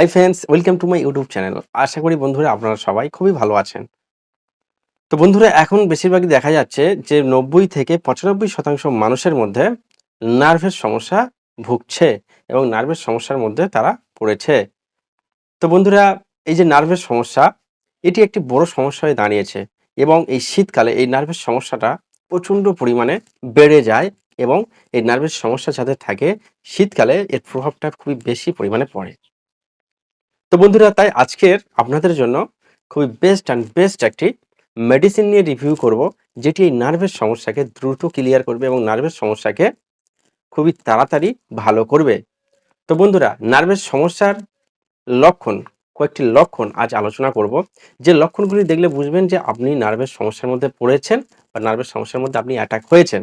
Hi friends welcome to my YouTube channel আশা করি বন্ধুরা আপনারা সবাই খুবই ভালো আছেন। তো বন্ধুরা, এখন বেশিরভাগই দেখা যাচ্ছে যে নব্বই থেকে পঁচানব্বই শতাংশ মানুষের মধ্যে নার্ভের সমস্যা ভুগছে এবং নার্ভের সমস্যার মধ্যে তারা পড়েছে। তো বন্ধুরা, এই যে নার্ভের সমস্যা, এটি একটি বড় সমস্যা হয়ে দাঁড়িয়েছে এবং এই শীতকালে এই নার্ভের সমস্যাটা প্রচণ্ড পরিমাণে বেড়ে যায় এবং এই নার্ভের সমস্যা যাদের থাকে শীতকালে এর প্রভাবটা খুবই বেশি পরিমাণে পড়ে। তো বন্ধুরা, তাই আজকের আপনাদের জন্য খুবই বেস্ট অ্যান্ড বেস্ট একটি মেডিসিন নিয়ে রিভিউ করব, যেটি এই নার্ভের সমস্যাকে দ্রুত ক্লিয়ার করবে এবং নার্ভের সমস্যাকে খুবই তাড়াতাড়ি ভালো করবে। তো বন্ধুরা নার্ভের সমস্যার লক্ষণ, কয়েকটি লক্ষণ আজ আলোচনা করব। যে লক্ষণগুলি দেখলে বুঝবেন যে আপনি নার্ভের সমস্যার মধ্যে পড়েছেন বা নার্ভের সমস্যার মধ্যে আপনি অ্যাটাক হয়েছেন।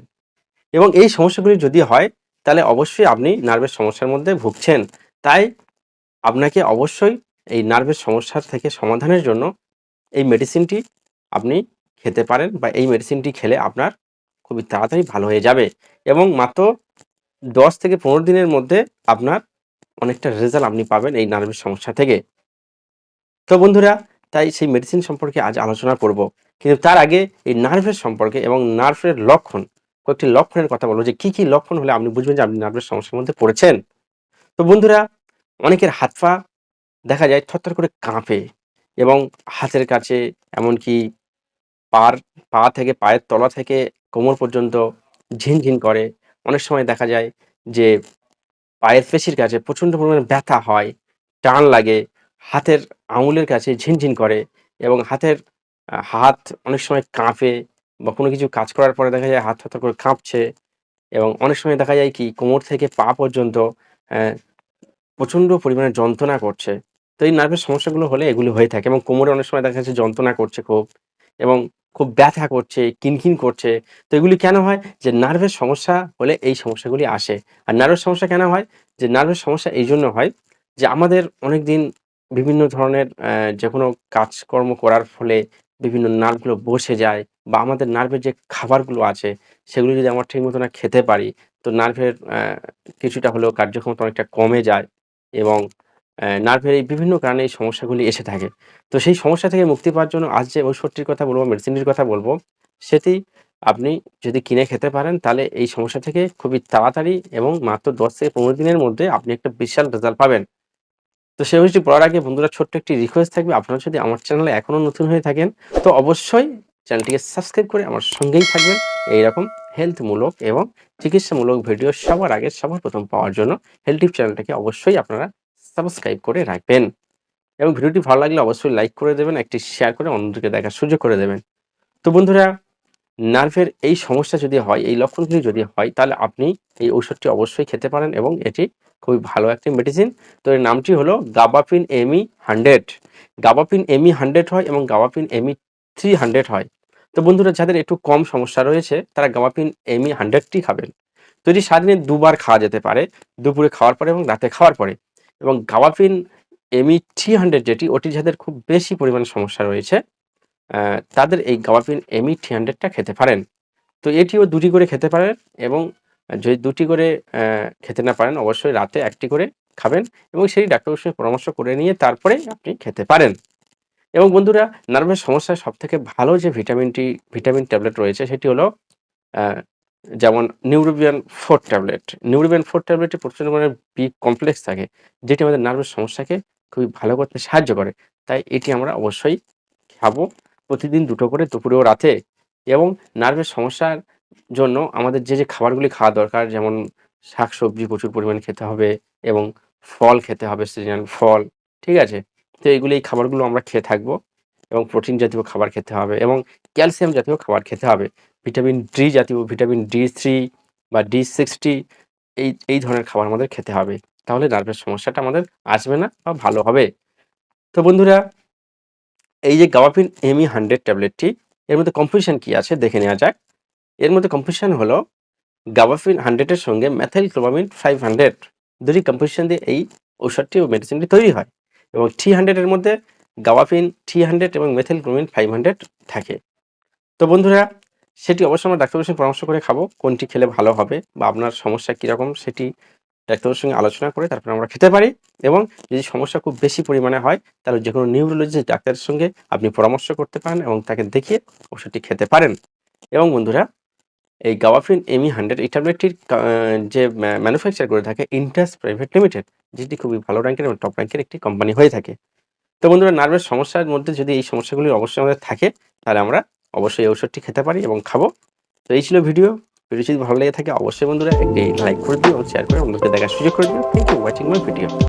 এবং এই সমস্যাগুলি যদি হয়, তাহলে অবশ্যই আপনি নার্ভের সমস্যার মধ্যে ভুগছেন। তাই আপনাকে অবশ্যই এই নার্ভের সমস্যার থেকে সমাধানের জন্য এই মেডিসিনটি আপনি খেতে পারেন বা এই মেডিসিনটি খেলে আপনার খুবই তাড়াতাড়ি ভালো হয়ে যাবে এবং মাত্র দশ থেকে পনেরো দিনের মধ্যে আপনার অনেকটা রেজাল্ট আপনি পাবেন এই নার্ভের সমস্যা থেকে। তো বন্ধুরা, তাই সেই মেডিসিন সম্পর্কে আজ আলোচনা করব। কিন্তু তার আগে এই নার্ভের সম্পর্কে এবং নার্ভের লক্ষণ, কয়েকটি লক্ষণের কথা বলব যে কি কি লক্ষণ হলে আপনি বুঝবেন যে আপনি নার্ভের সমস্যার মধ্যে পড়েছেন। তো বন্ধুরা অনেকের হাত পা দেখা যায় থরথর করে কাঁপে এবং হাতের কাছে এমনকি পার, পা থেকে, পায়ের তলা থেকে কোমর পর্যন্ত ঝিনঝিন করে। অনেক সময় দেখা যায় যে পায়ের পেশির কাছে প্রচণ্ড পরিমাণে ব্যথা হয়, টান লাগে, হাতের আঙুলের কাছে ঝিনঝিন করে এবং হাতের হাত অনেক সময় কাঁপে বা কোনো কিছু কাজ করার পরে দেখা যায় হাত থরথর করে কাঁপছে এবং অনেক সময় দেখা যায় কি কোমর থেকে পা পর্যন্ত প্রচণ্ড পরিমাণে যন্ত্রণা করছে। তো এই নার্ভের সমস্যাগুলো হলে এগুলি হয়ে থাকে এবং কোমরে অনেক সময় দেখা যাচ্ছে যন্ত্রণা করছে খুব এবং খুব ব্যথা করছে কিনকিন করছে। তো এগুলি কেন হয়? যে নার্ভের সমস্যা হলে এই সমস্যাগুলি আসে। আর নার্ভের সমস্যা কেন হয়? যে নার্ভের সমস্যা এই জন্য হয় যে আমাদের অনেক দিন বিভিন্ন ধরনের যে কোনো কাজকর্ম করার ফলে বিভিন্ন নার্ভগুলো বসে যায় বা আমাদের নার্ভের যে খাবারগুলো আছে, সেগুলো যদি আমরা ঠিক মতো না খেতে পারি, তো নার্ভের কিছুটা হলেও কার্যক্ষমতা অনেকটা কমে যায়। এবং নার্ভের এই বিভিন্ন কারণে এই সমস্যাগুলি এসে থাকে। তো সেই সমস্যা থেকে মুক্তি পাওয়ার জন্য আজ যে ঔষধটির কথা বলব মেডিসিনটির কথা বলব, সেটি আপনি যদি কিনে খেতে পারেন, তাহলে এই সমস্যা থেকে খুবই তাড়াতাড়ি এবং মাত্র দশ থেকে পনেরো দিনের মধ্যে আপনি একটা বিশাল রেজাল্ট পাবেন। তো সেই ওষুধটি পড়ার আগে বন্ধুরা ছোট্ট একটি রিকোয়েস্ট থাকবে, আপনারা যদি আমার চ্যানেলে এখনও নতুন হয়ে থাকেন, তো অবশ্যই চ্যানেলটিকে সাবস্ক্রাইব করে আমার সঙ্গেই থাকবেন। এইরকম হেলথমূলক এবং চিকিৎসামূলক ভিডিও সবার আগে সবার প্রথম পাওয়ার জন্য হেলথ টিপ চ্যানেলটাকে অবশ্যই আপনারা সাবস্ক্রাইব করে রাখবেন। এবং ভিডিওটি ভালো লাগলে অবশ্যই লাইক করে দেবেন, একটি শেয়ার করে অন্যদেরকে দেখার সুযোগ করে দেবেন। তো বন্ধুরা নার্ভের এই সমস্যা যদি হয়, এই লক্ষণগুলি যদি হয়, তাহলে আপনি এই ঔষধটি অবশ্যই খেতে পারেন এবং এটি খুবই ভালো একটি মেডিসিন তো এর নামটি হলো Gabapin ME hundred. Gabapin ME hundred হয় এবং গাবাপিন এমি থ্রি হান্ড্রেড হয়। তো বন্ধুরা, যাদের একটু কম সমস্যা রয়েছে, তারা গাবাপিন এমি হান্ড্রেডটি খাবেন। তো এটি সারাদিনে দুবার খাওয়া যেতে পারে, দুপুরে খাওয়ার পরে এবং রাতে খাওয়ার পরে, এবং গাবাপিন এমি থ্রি হান্ড্রেড যেটি, ওটি যাদের খুব বেশি পরিমাণে সমস্যা রয়েছে তাদের এই গাবাপিন এমি থ্রি হান্ড্রেডটা খেতে পারেন। তো এটিও দুটি করে খেতে পারেন এবং যদি দুটি করে খেতে না পারেন, অবশ্যই রাতে একটি করে খাবেন এবং সেই ডাক্তারের সঙ্গে পরামর্শ করে নিয়ে তারপরে আপনি খেতে পারেন। এবং বন্ধুরা, নার্ভের সমস্যায় সব থেকে ভালো যে ভিটামিনটি ভিটামিন ট্যাবলেট রয়েছে, সেটি হলো যেমন Neurobion forte tablet. Neurobion forte ট্যাবলেটে প্রচুর পরিমাণে বি কমপ্লেক্স থাকে, যেটি আমাদের নার্ভের সমস্যাকে খুবই ভালো করতে সাহায্য করে। তাই এটি আমরা অবশ্যই খাব প্রতিদিন দুটো করে দুপুরে ও রাতে এবং নার্ভের সমস্যার জন্য আমাদের যে যে খাবারগুলি খাওয়া দরকার, যেমন শাকসবজি প্রচুর পরিমাণে খেতে হবে এবং ফল খেতে হবে সিজনাল ফল, ঠিক আছে? তো এইগুলি এই খাবারগুলো আমরা খেয়ে থাকব এবং প্রোটিন জাতীয় খাবার খেতে হবে এবং ক্যালসিয়াম জাতীয় খাবার খেতে হবে। ভিটামিন ডি জাতীয় ভিটামিন ডি থ্রি বা ডি সিক্সটি এই এই ধরনের খাবার আমাদের খেতে হবে। তাহলে নার্ভের সমস্যাটা আমাদের আসবে না বা ভালো হবে। তো বন্ধুরা, এই যে গাবাপিন এমই হান্ড্রেড ট্যাবলেটটি এর মধ্যে কম্পোজিশন কি আছে দেখে নেওয়া যাক। এর মধ্যে কম্পোজিশন হলো গাবাফিন হান্ড্রেডের সঙ্গে ম্যাথাইল ক্লোবামিন ফাইভ হান্ড্রেড দুটি কম্পোজিশন দিয়ে এই ঔষধটি ও মেডিসিনটি তৈরি হয়। এবং থ্রি হান্ড্রেডের মধ্যে গাবাফিন থ্রি হান্ড্রেড এবং মেথাইল ক্লোবামিন ফাইভ হান্ড্রেড থাকে। তো বন্ধুরা, সেটি অবশ্যই আমরা ডাক্তারের সঙ্গে পরামর্শ করে খাব, কোনটি খেলে ভালো হবে বা আপনার সমস্যা কীরকম সেটি ডাক্তারের সঙ্গে আলোচনা করে তারপরে আমরা খেতে পারি এবং যদি সমস্যা খুব বেশি পরিমাণে হয়, তাহলে যে কোনো নিউরোলজিস্ট ডাক্তারের সঙ্গে আপনি পরামর্শ করতে পারেন এবং তাকে দেখিয়ে ওষুধটি খেতে পারেন। এবং বন্ধুরা, এই গাওয়াফিন এমি হান্ড্রেড এই ট্যাবলেটটির যে ম্যানুফ্যাকচার করে থাকে ইন্টাস প্রাইভেট লিমিটেড যেটি খুবই ভালো র্যাঙ্কের এবং টপ র্যাঙ্কের একটি কোম্পানি হয়ে থাকে। তো বন্ধুরা নার্ভের সমস্যার মধ্যে যদি এই সমস্যাগুলি অবশ্যই আমাদের থাকে, তাহলে আমরা অবশ্যই এই ওষুধটি খেতে পারি এবং খাব। তো এই ছিল ভিডিও। ভিডিও যদি ভালো লেগে থাকে, অবশ্যই বন্ধুরা একটি লাইক করে দিও এবং শেয়ার করে অন্যকে দেখার সুযোগ করে দিও। Thank you watching my video